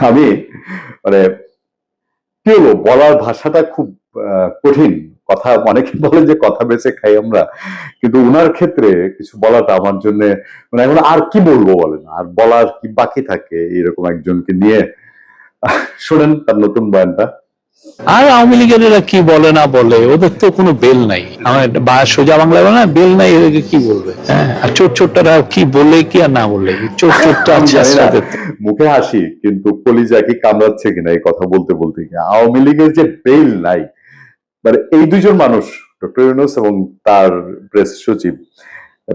আমি মানে কি বলার ভাষাটা খুব কঠিন। কথা, অনেকে বলে যে কথা বেছে খাই আমরা, কিন্তু উনার ক্ষেত্রে কিছু বলাটা আমার জন্য মানে এখন আর কি বলব বলেন? আর বলার কি বাকি থাকে? এরকম একজনকে নিয়ে শোনেন তার নতুন বয়ানটা। আর আওয়ামী লীগের এরা কি বলে না বলে ওদের তো কোনো বেল নাই। আমার বা সোজা বাংলা বলে না বেল নাই এদেরকে কি বলবে? হ্যাঁ আর চোট চোটটা কি বলে কি আর না বলে? আছে জানি মুখে হাসি কিন্তু কলিজা কি কামড়াচ্ছে কিনা এই কথা বলতে বলতে আওয়ামী লীগের যে বেল নাই মানে এই দুজন মানুষ ডক্টর ইউনুস এবং তার প্রেস সচিব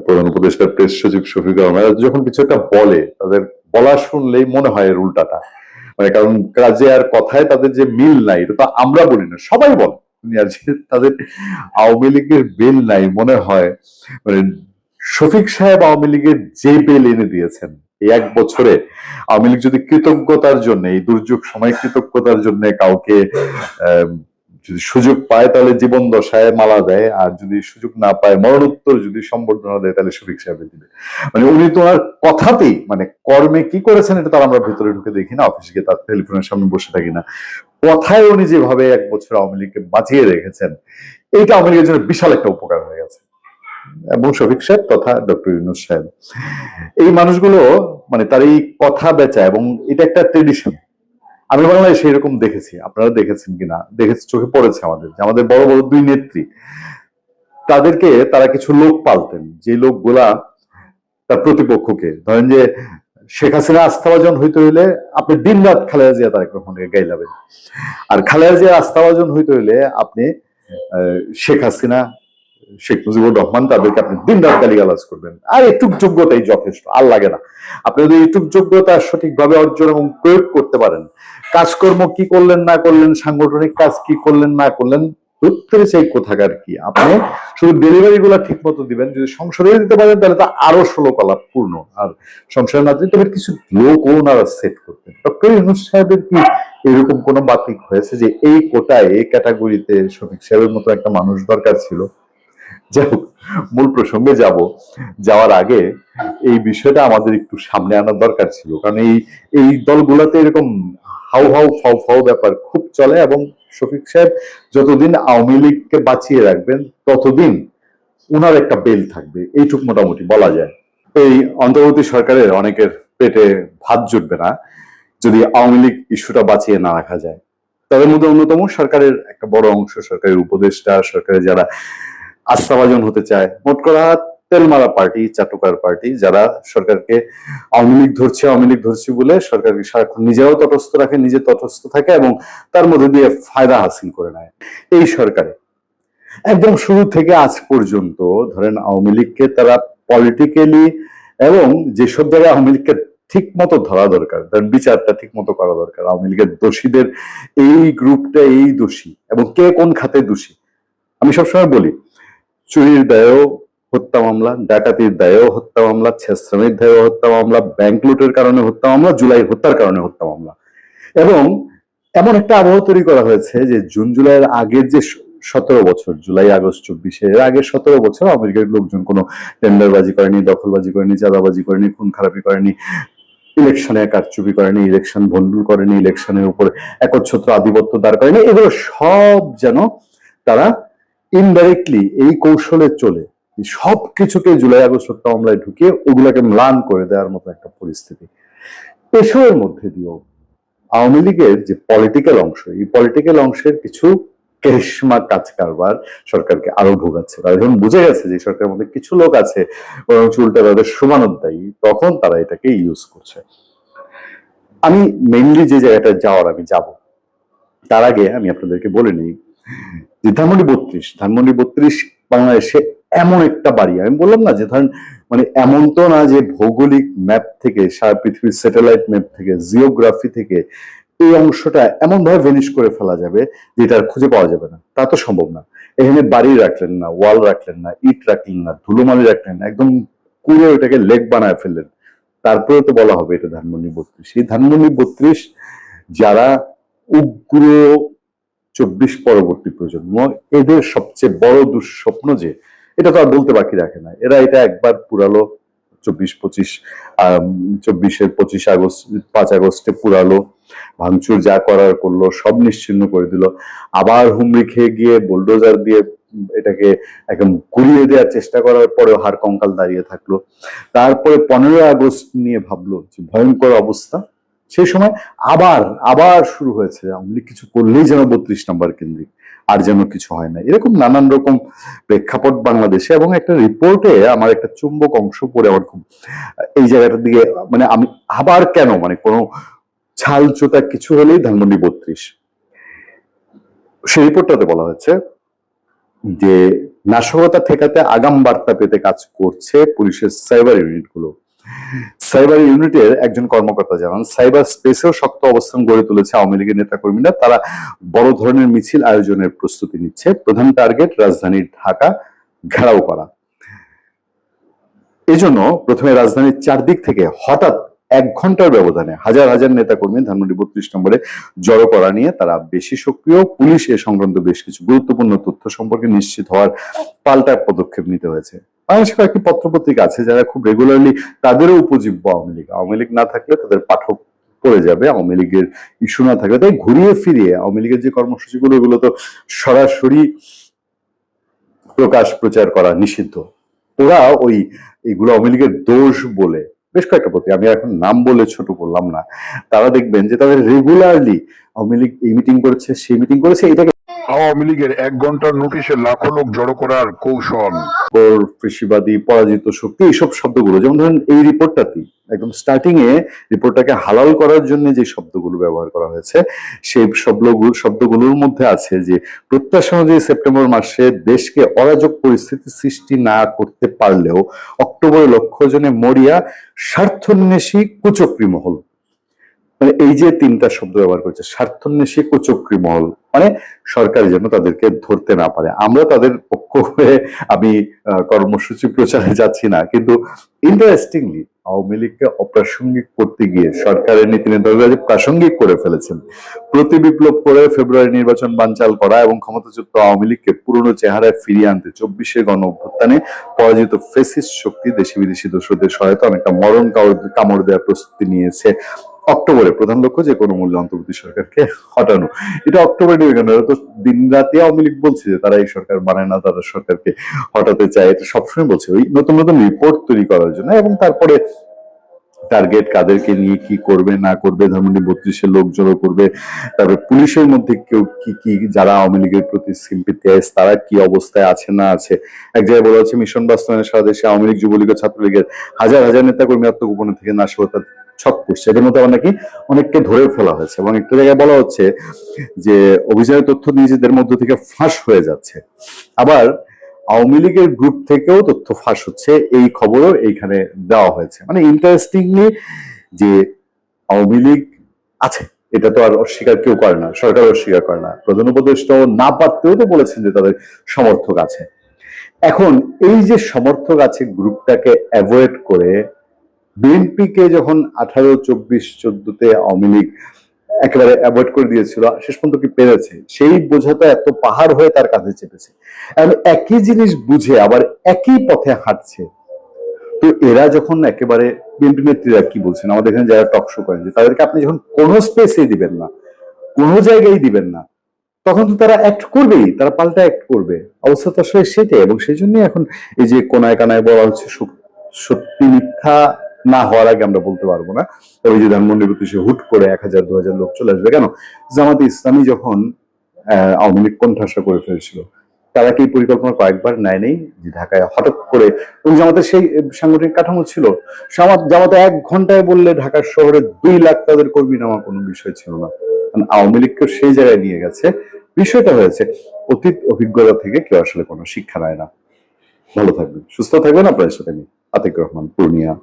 প্রধান উপদেষ্টার প্রেস সচিব শফিকুর রহমান যখন কিছু একটা বলে তাদের বলা শুনলেই মনে হয় এর উল্টাটা। মানে কারণ কাজে আর কথায় তাদের যে মিল নাই, এটা তো আমরা বলি না, সবাই বলে। তাদের আওয়ামী লীগের বেল নাই মনে হয়। মানে শফিক সাহেব আওয়ামী লীগের যে বেল এনে দিয়েছেন, এই এক বছরে আওয়ামী লীগ যদি কৃতজ্ঞতার জন্য, এই দুর্যোগ সময় কৃতজ্ঞতার জন্য কাউকে যদি সুযোগ পায় তাহলে জীবন দশায় মালা দেয়, আর যদি সুযোগ না পায়, মরণোত্তর যদি সম্বর্ধনা দেয়, তাহলে শফিক সাহেব দিবে। মানে উনি তো আর কথাতেই মানে কর্মে কি করেছেন এটা তো আর আমরা ভেতরে ঢুকে দেখি না অফিসে গিয়ে তার টেলিফোনের সামনে বসে থাকি না। কথায় উনি যেভাবে এক বছর আওয়ামী লীগকে বাঁচিয়ে রেখেছেন, এইটা আওয়ামী লীগের জন্য বিশাল একটা উপকার হয়ে গেছে। এবং শফিক সাহেব তথা ডক্টর ইউনুস সাহেব। এই মানুষগুলো মানে তার এই কথা বেচা এবং এটা একটা ট্রেডিশন আমি বাংলাদেশে এরকম দেখেছি, আপনারা দেখেছেন কিনা? দেখেছি, চোখে পড়েছে আমাদের, যে আমাদের বড় বড় দুই নেত্রী, তাদেরকে তারা কিছু লোক পালতেন, যে লোকগুলা তার প্রতিপক্ষকে। ধরেন যে শেখ হাসিনা আস্থাভাজন হইতে হইলে আপনি দিন রাত খালেদা জিয়া তারেক রহমানকে গাইলাবেন আর খালেদা জিয়া আস্থাভাজন হইতে হইলে আপনি শেখ হাসিনা শেখ মুজিবুর রহমান, তাদেরকে আপনি দিন রাত গালিগালাজ করবেন। আর একটুক যোগ্যতাই যথেষ্ট, আর লাগে না। আপনি যদি একটুক যোগ্যতা সঠিকভাবে অর্জন এবং প্রয়োগ করতে পারেন, কাজকর্ম কি করলেন, না করলেন, সাংগঠনিক কাজ কি করলেন, না করলেন উত্তরে সেই কোথাকার কি? আপনি শুধু ডেলিভারি গুলা ঠিক মতো দিবেন, যদি সংসদে দিতে পারেন, তাহলে তা আরও ষোলো কলাপ পূর্ণ। আর সংসদে না দিতে কিছু লোক ওনারা সেট করতেন। ডক্টর ইউনুস সাহেবের কি এরকম কোনো বাতিক হয়েছে যে এই কোটায়, এই ক্যাটাগরিতে শফিক সাহেবের মতো একটা মানুষ দরকার ছিল? যাই হোক, মূল প্রসঙ্গে যাব। যাওয়ার আগে এই বিষয়টা আমাদের একটু সামনে আনার দরকার ছিল। কারণ এই এই দলগুলোতে এরকম হাউ হাউ ফাউ ফাউ ব্যাপার খুব চলে এবং শফিক সাহেব যতদিন আওয়ামী লীগকে বাঁচিয়ে রাখবেন, ততদিন উনার একটা বেল থাকবে। এইটুক মোটামুটি বলা যায়। এই অন্তর্বর্তী সরকারের অনেকের পেটে ভাত জুটবে না, যদি আওয়ামী লীগ ইস্যুটা বাঁচিয়ে না রাখা যায়। তাদের মধ্যে অন্যতম সরকারের একটা বড় অংশ, সরকারের উপদেষ্টা, সরকারের যারা আস্থাভাজন হতে চায়। মোট করা তেলমারা পার্টি, চাটুকার পার্টি, যারা সরকারকে আওয়ামী লীগ ধরছে, আওয়ামী লীগ ধরছে বলে সরকারকে সারাক্ষণ নিজেরাও তটস্থ রাখে, নিজে তটস্থ থাকে এবং তার মধ্যে দিয়ে ফায়দা হাসিল করে নেয়। এই সরকারে একদম শুরু থেকে আজ পর্যন্ত ধরেন আওয়ামী লীগকে তারা পলিটিক্যালি এবং যেসব জায়গায় আওয়ামী লীগকে ঠিক মতো ধরা দরকার, তার বিচারটা ঠিক মতো করা দরকার। আওয়ামী লীগের দোষীদের এই গ্রুপটা এই দোষী এবং কে কোন খাতে দোষী? আমি সবসময় বলি চুরির দায়েও হত্যা মামলা, ডাকাতির দায়েও হত্যা মামলা ছেশ্রমের দায়েও হত্যা মামলা ব্যাংক লুটের কারণে হত্যা মামলা, জুলাই হত্যার কারণে হত্যা মামলা। এবং এমন একটা আবহাওয়া তৈরি করা হয়েছে যে জুন, জুলাইয়ের আগের যে সতেরো বছর, জুলাই, আগস্ট চব্বিশে এর আগে সতেরো বছর আমেরিকার লোকজন কোনো টেন্ডারবাজি করেনি, দখলবাজি করেনি, চাঁদাবাজি করেনি, খুন খারাপি করেনি, ইলেকশনে কারচুপি করেনি, ইলেকশন ভন্ডুল করেনি, ইলেকশনের উপর একচ্ছত্র আধিপত্য দাঁড় করেনি। এগুলো সব যেন তারা ইনডাইরেক্টলি এই কৌশলে চলে। সব কিছুকে জুলাই আগস্ট হত্যা মামলায় ঢুকিয়ে ওগুলাকে ম্লান করে দেওয়ার মতো একটা পরিস্থিতি। এসবের মধ্যে দিয়েও আওয়ামী লীগের যে পলিটিক্যাল অংশ, এই পলিটিক্যাল অংশের কিছু কেরিশমা কাজ কারবার সরকারকে আরও ভোগাচ্ছে। তারা যখন বুঝে গেছে যে সরকারের মধ্যে কিছু লোক আছে বরং উল্টা তাদের সমানোদ্দায়ী তখন তারা এটাকে ইউজ করছে। আমি মেইনলি যে জায়গাটা যাওয়ার আমি যাব, তার আগে আমি আপনাদেরকে বলে নিই যে ধানমন্ডি বত্রিশ ধানমন্ডি বত্রিশ বাংলাদেশে এমন একটা বাড়ি। আমি বললাম না যে ধরেন মানে এমন তো না যে ভৌগোলিক ম্যাপ থেকে, সারা পৃথিবীর স্যাটেলাইট ম্যাপ থেকে জিওগ্রাফি থেকে এই অংশটা এমন ভাবে ভেনিশ করে ফেলা যাবে যে এটা আর খুঁজে পাওয়া যাবে না। তা তো সম্ভব না। এখানে বাড়ি রাখলেন না, ওয়াল রাখলেন না, ইট রাখলেন না, ধুলোমালি রাখলেন না, একদম কুড়ে ওটাকে লেক বানায় ফেললেন। তারপরে তো বলা হবে এটা ধানমন্ডি বত্রিশ। এই ধানমন্ডি বত্রিশ যারা উগ্র চব্বিশ পরবর্তী প্রজন্ম। এদের সবচেয়ে বড় দুঃস্বপ্ন যে, এটা তো আর বলতে বাকি রাখে না। এরা এটা একবার পুরালো চব্বিশ পঁচিশ চব্বিশের পঁচিশ আগস্ট, পাঁচ আগস্টে পুরালো, ভাঙচুর যা করার করল, সব নিশ্চিন্ন করে দিল। আবার হুমড়ি খেয়ে গিয়ে বুলডোজার দিয়ে এটাকে একদম গুলিয়ে দেওয়ার চেষ্টা করার পরেও হাড় কঙ্কাল দাঁড়িয়ে থাকল। তারপরে পনেরোই আগস্ট নিয়ে ভাবলো যে ভয়ঙ্কর অবস্থা। সেই সময় আবার আবার শুরু হয়েছে আওয়ামী কিছু করলেই যেন বত্রিশ নম্বর কেন্দ্রিক, আর যেন কিছু হয় না। এরকম নানান রকম প্রেক্ষাপট বাংলাদেশে এবং একটা রিপোর্টে আমার একটা চুম্বক অংশ পড়ে আমার খুব, এই জায়গাটার দিকে মানে আমি আবার কেন মানে কোনো ছাল চোতা কিছু হলেই ধানমন্ডি বত্রিশ। সেই রিপোর্টটাতে বলা হয়েছে যে, নাশকতা ঠেকাতে আগাম বার্তা পেতে কাজ করছে পুলিশের সাইবার ইউনিটগুলো। সাইবার ইউনিটের একজন কর্মকর্তা জানান, সাইবার স্পেসেও শক্ত অবস্থান গড়ে তুলেছে আওয়ামী লীগের নেতাকর্মীরা। তারা বড় ধরনের মিছিল আয়োজনের প্রস্তুতি নিচ্ছে। প্রধান টার্গেট, রাজধানী ঢাকা ঘেরাও করা এজন্য প্রথমে রাজধানীর চারদিক থেকে হঠাৎ এক ঘণ্টার ব্যবধানে হাজার হাজার নেতাকর্মী ধানমন্ডি বত্রিশ নম্বরে জড়ো করা নিয়ে তারা বেশি সক্রিয়। পুলিশ এ সংক্রান্ত বেশ কিছু গুরুত্বপূর্ণ তথ্য সম্পর্কে নিশ্চিত হওয়ার পাল্টা পদক্ষেপ নিতে হয়েছে। বাংলাদেশে কয়েকটি পত্রপত্রিকা আছে যারা খুব রেগুলারলি তাদেরও উপজীব্য আওয়ামী লীগ। আওয়ামী লীগ না থাকলে তাদের পাঠক পড়ে যাবে, আওয়ামী লীগের ইস্যু না থাকলে। তাই ঘুরিয়ে ফিরিয়ে আওয়ামী লীগের যে কর্মসূচিগুলো, এগুলো তো সরাসরি প্রকাশ প্রচার করা নিষিদ্ধ। ওরা ওই এগুলো আওয়ামী লীগের দোষ বলে বেশ কয়েকটা প্রতি আমি এখন নাম বলে ছোট করলাম না, তারা দেখবেন যে তাদের রেগুলারলি আওয়ামী লীগ এই মিটিং করেছে, সেই মিটিং করেছে এটাকে আওয়ামী লীগের এক ঘণ্টার নোটিশে লাখো লোক জড়ো করার কৌশল। কৃষিবাদী, পরাজিত শক্তি, এইসব শব্দগুলো, যেমন ধরেন এই রিপোর্টটাতেই একদম স্টার্টিং এ রিপোর্টটাকে হালাল করার জন্য যে শব্দগুলো ব্যবহার করা হয়েছে, সেই শব্দগুলো, শব্দগুলোর মধ্যে আছে যে, প্রত্যাশা অনুযায়ী সেপ্টেম্বর মাসে দেশকে অরাজক পরিস্থিতি সৃষ্টি না করতে পারলেও অক্টোবরে লক্ষ্য জনে মরিয়া স্বার্থন্বেষী কুচক্রী মহল। মানে এই যে তিনটা শব্দ ব্যবহার করেছে, স্বার্থন্বেষী কুচক্রী মহল মানে সরকার যেন তাদেরকে ধরতে না পারে। আমরা তাদের পক্ষ হয়ে আমি কর্মসূচি প্রচারে যাচ্ছি না। কিন্তু ইন্টারেস্টিংলি আওয়ামী লীগকে অপ্রাসঙ্গিক করতে গিয়ে সরকারের নীতি যে প্রাসঙ্গিক করে ফেলেছেন, প্রতি বিপ্লব করে ফেব্রুয়ারি নির্বাচন বানচাল করা এবং ক্ষমতাচ্যুত আওয়ামী লীগকে পুরনো চেহারায় ফিরিয়ে আনতে চব্বিশে গণ অভ্যুত্থানে পরাজিত ফেসিস শক্তি দেশি বিদেশি দোষদের সহায়তা অনেকটা মরণ কামড় দেওয়ার প্রস্তুতি নিয়েছে। অক্টোবরে প্রধান লক্ষ্য যে কোনো মূল্যে অন্তর্বর্তী সরকারকে হটানো। এটা অক্টোবরে নেবে তো দিন রাতে আওয়ামী লীগ বলছে যে তারা এই সরকার মানে না, তারা সরকারকে হটাতে চায়। এটা সবসময় বলছে ওই নতুন নতুন রিপোর্ট তৈরি করার জন্য। এবং তারপরে টার্গেট কাদেরকে নিয়ে কি করবে, না করবে ধানমন্ডি বত্রিশের লোক জড়ো করবে, তারপরে পুলিশের মধ্যে কেউ কি কি, যারা আওয়ামী লীগের প্রতি সিম্পিতিয়াইজ তারা কি অবস্থায় আছে, না আছে? এক জায়গায় বলা হচ্ছে, মিশন বাস্তবায়নে সারা দেশে আওয়ামী লীগ যুবলীগ ছাত্রলীগের হাজার হাজার নেতাকর্মী আত্মগোপনে থেকে নাশকতার ছক করছে। এদের মধ্যে আবার নাকি অনেককে ধরে ফেলা হয়েছে এবং একটা জায়গায় বলা হচ্ছে যে অভিযানের তথ্য নিজেদের মধ্য থেকে ফাঁস হয়ে যাচ্ছে। আবার আওয়ামী লীগের গ্রুপ থেকেও তথ্য ফাঁস হচ্ছে, এই খবরও এইখানে দেওয়া হয়েছে। মানে ইন্টারেস্টিংলি যে আওয়ামী লীগ আছে, এটা তো আর অস্বীকার কেউ করে না, সরকার অস্বীকার করে না। প্রধান উপদেষ্টাও না পারতেও তো বলেছেন যে তাদের সমর্থক আছে। এখন এই যে সমর্থক আছে গ্রুপটাকে অ্যাভয়েড করে বিএনপিকে যখন আঠারো, চব্বিশ, চোদ্দতে আওয়ামী লীগ একেবারে অ্যাভয়েড করে দিয়েছিল, শেষ পর্যন্ত কি পেরেছে? সেই বোঝাটা এত পাহাড় হয়ে তার কাছে চেপেছে। এখন একই জিনিস বুঝে, আবার একই পথে হাঁটছে। তো এরা যখন একেবারে বিএনপি নেত্রীরা কি বলছেন? আমাদের এখানে যারা টক শো করেন তাদেরকে আপনি যখন কোনো স্পেসে দিবেন না, কোনো জায়গায় দিবেন না, তখন তো তারা অ্যাক্ট করবেই, তারা পাল্টা অ্যাক্ট করবে। অবস্থা তো আসলে সেটাই, এবং সেই জন্যই এখন এই যে কোনায় কানায় বলা হচ্ছে সত্যি মিথ্যা না হওয়ার আগে আমরা বলতে পারব না। তবে যে ধানমন্ডি সে হুট করে এক হাজার, দু হাজার লোক চলে আসবে। কেন? জামাতে ইসলামী যখন আওয়ামী লীগ কোণঠাসা করে ফেলেছিল, তারা কি পরিকল্পনা কয়েকবার নেয় নেই যে ঢাকায় হঠাৎ করে, এবং জামাতের সেই সাংগঠনিক কাঠামো ছিল। জামাতে এক ঘন্টায় বললে ঢাকার শহরে দুই লাখ তাদের কর্মী নেওয়া কোনো বিষয় ছিল না। কারণ আওয়ামী লীগকে সেই জায়গায় নিয়ে গেছে। বিষয়টা হয়েছে, অতীত অভিজ্ঞতা থেকে কেউ আসলে কোনো শিক্ষা নেয় না। ভালো থাকবেন, সুস্থ থাকবেন। আপনাদের সাথে আমি আতিক রহমান, পূর্ণিয়া।